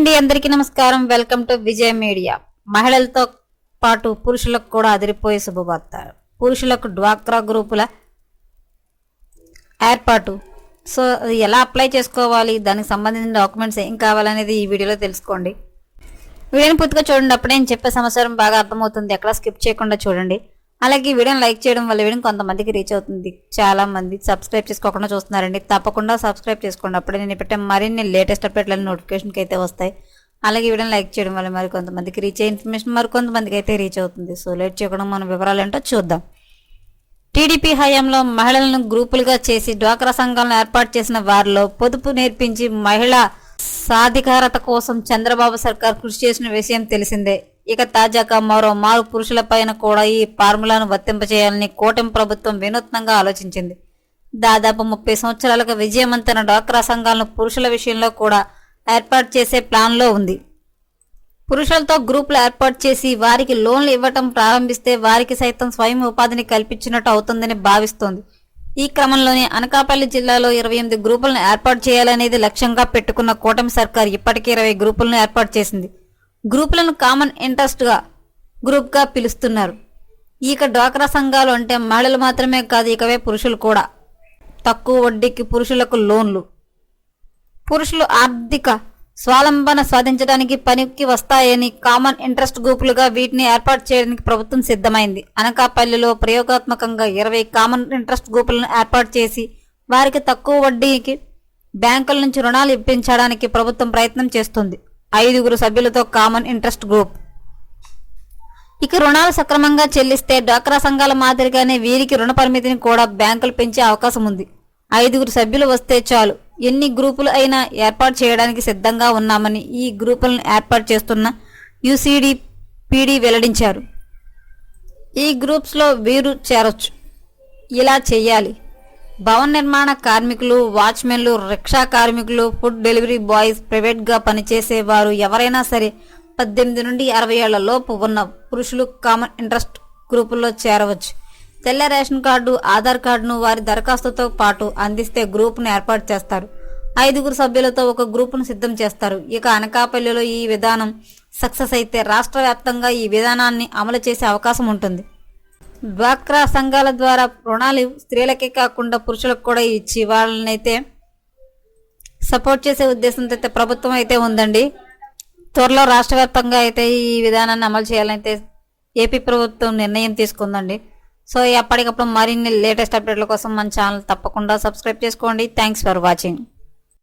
అండి అందరికీ నమస్కారం. Welcome to Vijay media. మహిళలతో పాటు పురుషులకు కూడా అదిరిపోయే శుభవార్త పురుషులకు డ్వాక్రా గ్రూపుల ఏర్పాటు. సో అది ఎలా అప్లై చేసుకోవాలి? దానికి సంబంధించిన డాక్యుమెంట్స్ ఏం కావాలనేది ఈ వీడియోలో తెలుసుకోండి. వీడియోని పూర్తిగా చూడండి. అప్పుడే నేను చెప్పే సమాచారం బాగా అర్థమవుతుంది. ఎక్కడ స్కిప్ చేయకుండా చూడండి. అలాగే ఈ వీడియోని లైక్ చేయడం వల్ల వీడియో కొంతమందికి రీచ్ అవుతుంది. చాలా మంది సబ్స్క్రైబ్ చేసుకోకుండా చూస్తున్నారండి. తప్పకుండా సబ్స్క్రైబ్ చేసుకోండి. అప్పుడే నేను పెట్టే మరిన్ని లేటెస్ట్ అప్డేట్లను నోటిఫికేషన్కి అయితే వస్తాయి. అలాగే వీడియోని లైక్ చేయడం వల్ల మరి కొంతమందికి రీచ్ అయ్యే ఇన్ఫర్మేషన్ మరి కొంతమందికి అయితే రీచ్ అవుతుంది. సో లేట్ చేయకుండా మన వివరాలు ఏంటో చూద్దాం. టీడీపీ హయాంలో మహిళలను గ్రూపులుగా చేసి డ్వాక్రా సంఘాలను ఏర్పాటు చేసిన వారిలో పొదుపు నేర్పించి మహిళా సాధికారత కోసం చంద్రబాబు సర్కార్ కృషి చేసిన విషయం తెలిసిందే. ఇక తాజాగా మరో మారు పురుషులపైన కూడా ఈ ఫార్ములాను వర్తింపచేయాలని కూటమి ప్రభుత్వం వినూత్నంగా ఆలోచించింది. దాదాపు ముప్పై సంవత్సరాలుగా విజయవంతమైన డ్వాక్రా సంఘాలను పురుషుల విషయంలో కూడా ఏర్పాటు చేసే ప్లాన్లో ఉంది. పురుషులతో గ్రూపులు ఏర్పాటు చేసి వారికి లోన్లు ఇవ్వటం ప్రారంభిస్తే వారికి సైతం స్వయం ఉపాధిని కల్పించినట్టు అవుతుందని భావిస్తోంది. ఈ క్రమంలోనే అనకాపల్లి జిల్లాలో ఇరవై ఎనిమిది గ్రూపులను ఏర్పాటు చేయాలనేది లక్ష్యంగా పెట్టుకున్న కూటమి సర్కార్ ఇప్పటికే ఇరవై గ్రూపులను ఏర్పాటు చేసింది. గ్రూపులను కామన్ ఇంట్రెస్ట్గా గ్రూప్గా పిలుస్తున్నారు. ఇక డ్వాక్రా సంఘాలు అంటే మహిళలు మాత్రమే కాదు ఇకవే పురుషులు కూడా. తక్కువ వడ్డీకి పురుషులకు లోన్లు. పురుషులు ఆర్థిక స్వాలంబన సాధించడానికి పనికి వస్తాయని కామన్ ఇంట్రెస్ట్ గ్రూపులుగా వీటిని ఏర్పాటు చేయడానికి ప్రభుత్వం సిద్ధమైంది. అనకాపల్లిలో ప్రయోగాత్మకంగా ఇరవై కామన్ ఇంట్రెస్ట్ గ్రూపులను ఏర్పాటు చేసి వారికి తక్కువ వడ్డీకి బ్యాంకుల నుంచి రుణాలు ఇప్పించడానికి ప్రభుత్వం ప్రయత్నం చేస్తుంది. ఐదుగురు సభ్యులతో కామన్ ఇంట్రెస్ట్ గ్రూప్ ఇక రుణాలు సక్రమంగా చెల్లిస్తే డ్వాక్రా సంఘాల మాదిరిగానే వీరికి రుణ పరిమితిని కూడా బ్యాంకులు పెంచే అవకాశం ఉంది. ఐదుగురు సభ్యులు వస్తే చాలు. ఎన్ని గ్రూపులు అయినా ఏర్పాటు చేయడానికి సిద్ధంగా ఉన్నామని ఈ గ్రూపులను ఏర్పాటు చేస్తున్న యుసిడి పీడీ వెల్లడించారు. ఈ గ్రూప్స్లో వీరు చేరొచ్చు. ఇలా చేయాలి. భవన నిర్మాణ కార్మికులు వాచ్మెన్లు రిక్షా కార్మికులు ఫుడ్ డెలివరీ బాయ్స్ ప్రైవేట్గా పనిచేసే వారు ఎవరైనా సరే పద్దెనిమిది నుండి అరవై ఏళ్ళ లోపు ఉన్న పురుషులు కామన్ ఇంట్రెస్ట్ గ్రూపుల్లో చేరవచ్చు. తెల్ల రేషన్ కార్డు ఆధార్ కార్డును వారి దరఖాస్తుతో పాటు అందిస్తే గ్రూపును ఏర్పాటు చేస్తారు. ఐదుగురు సభ్యులతో ఒక గ్రూపును సిద్ధం చేస్తారు. ఇక అనకాపల్లిలో ఈ విధానం సక్సెస్ అయితే రాష్ట్ర వ్యాప్తంగా ఈ విధానాన్ని అమలు చేసే అవకాశం ఉంటుంది. డ్వాక్రా సంఘాల ద్వారా రుణాలు స్త్రీలకే కాకుండా పురుషులకు కూడా ఇచ్చి వాళ్ళనైతే సపోర్ట్ చేసే ఉద్దేశంతో అయితే ప్రభుత్వం అయితే ఉందండి. త్వరలో రాష్ట్ర వ్యాప్తంగా అయితే ఈ విధానాన్ని అమలు చేయాలైతే ఏపీ ప్రభుత్వం నిర్ణయం తీసుకుందండి. సో ఎప్పటికప్పుడు మరిన్ని లేటెస్ట్ అప్డేట్ల కోసం మన ఛానల్ తప్పకుండా సబ్స్క్రైబ్ చేసుకోండి. Thanks for watching.